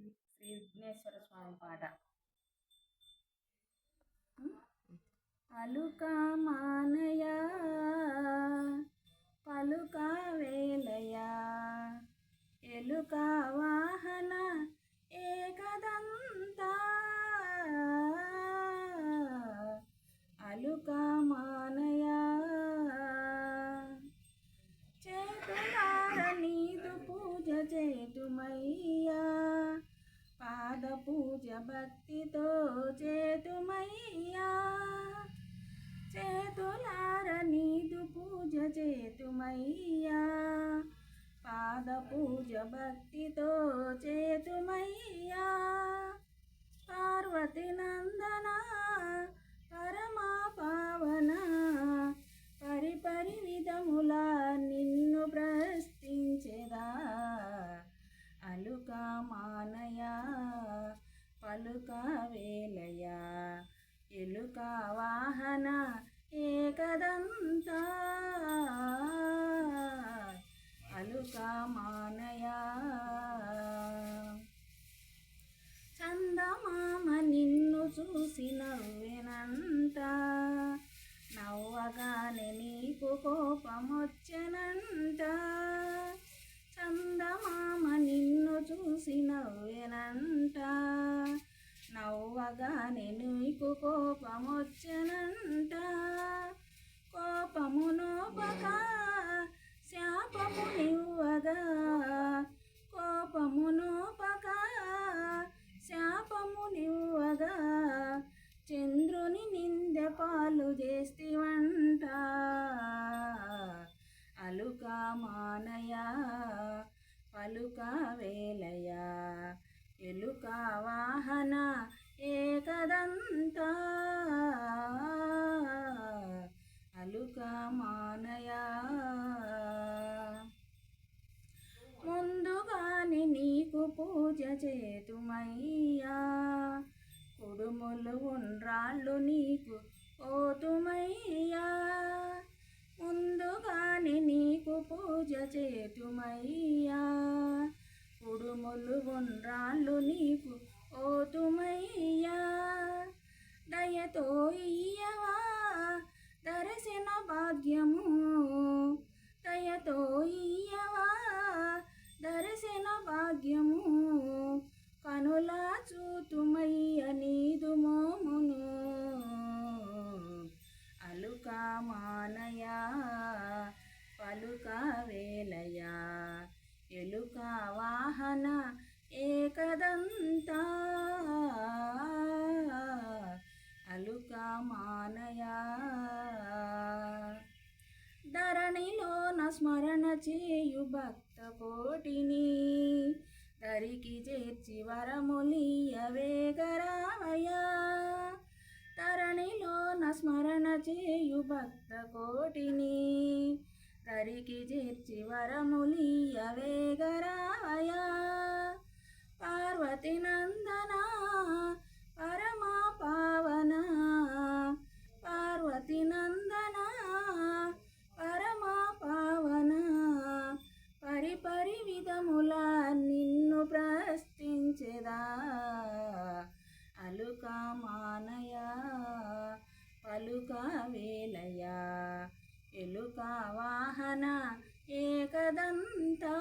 శ్రీ విఘ్నేశ్వర స్వామి పాట. అలుక భక్తితో చేతుమయ్యా. చేతులార నీదు పూజ చేతుమయ్యా. పాద పూజ భక్తితో చేతుమయ్యా. వాహన ఏకదంత. అలుకా మానయ. చందమామ నిన్ను చూసి నవ్వినంత నవ్వగానే నీకు కోపమొచ్చనంత. చందమామ నిన్ను చూసి నవ్వినంత కోపమొచ్చనంట. కోపమునోపక శాపము నివ్వగా కోపమునోపక శాపము నివ్వగా చంద్రుని నింద పాలు చేస్తివంట. అలుక మానయా పలుక వేలయ. ఎలుక వాహన కదంతా. అలుక మానయా. ముందుగాని నీకు పూజ చేతుమయ్యా. కుడుములు ఉండ్రాళ్ళు నీకు ఓతుమయ్యా ముందుగాని నీకు పూజ చేతుమయ్యా. కుడుములు ఉండ్రాళ్ళు నీకు ఓతుమయ్యా దయతో ఇయ్యవా దర్శన భాగ్యము. దయతో ఇయ్యవా దర్శన భాగ్యము. కనులా చూతుమయ్య నీదు మోమును. అలుక మానయా పలుక వేలయా. ఎలుక వాహన భక్త కోటిని దరికి చేర్చి వరములియవేగరామయ తరణిలోన స్మరణ చేయు భక్త కోటిని దరికి చేర్చి వరములియవే విధముల నిన్ను ప్రశ్నించెదా? అలుక మానయ? పలుక వేలయ? ఎలుక వాహన ఏకదంతా?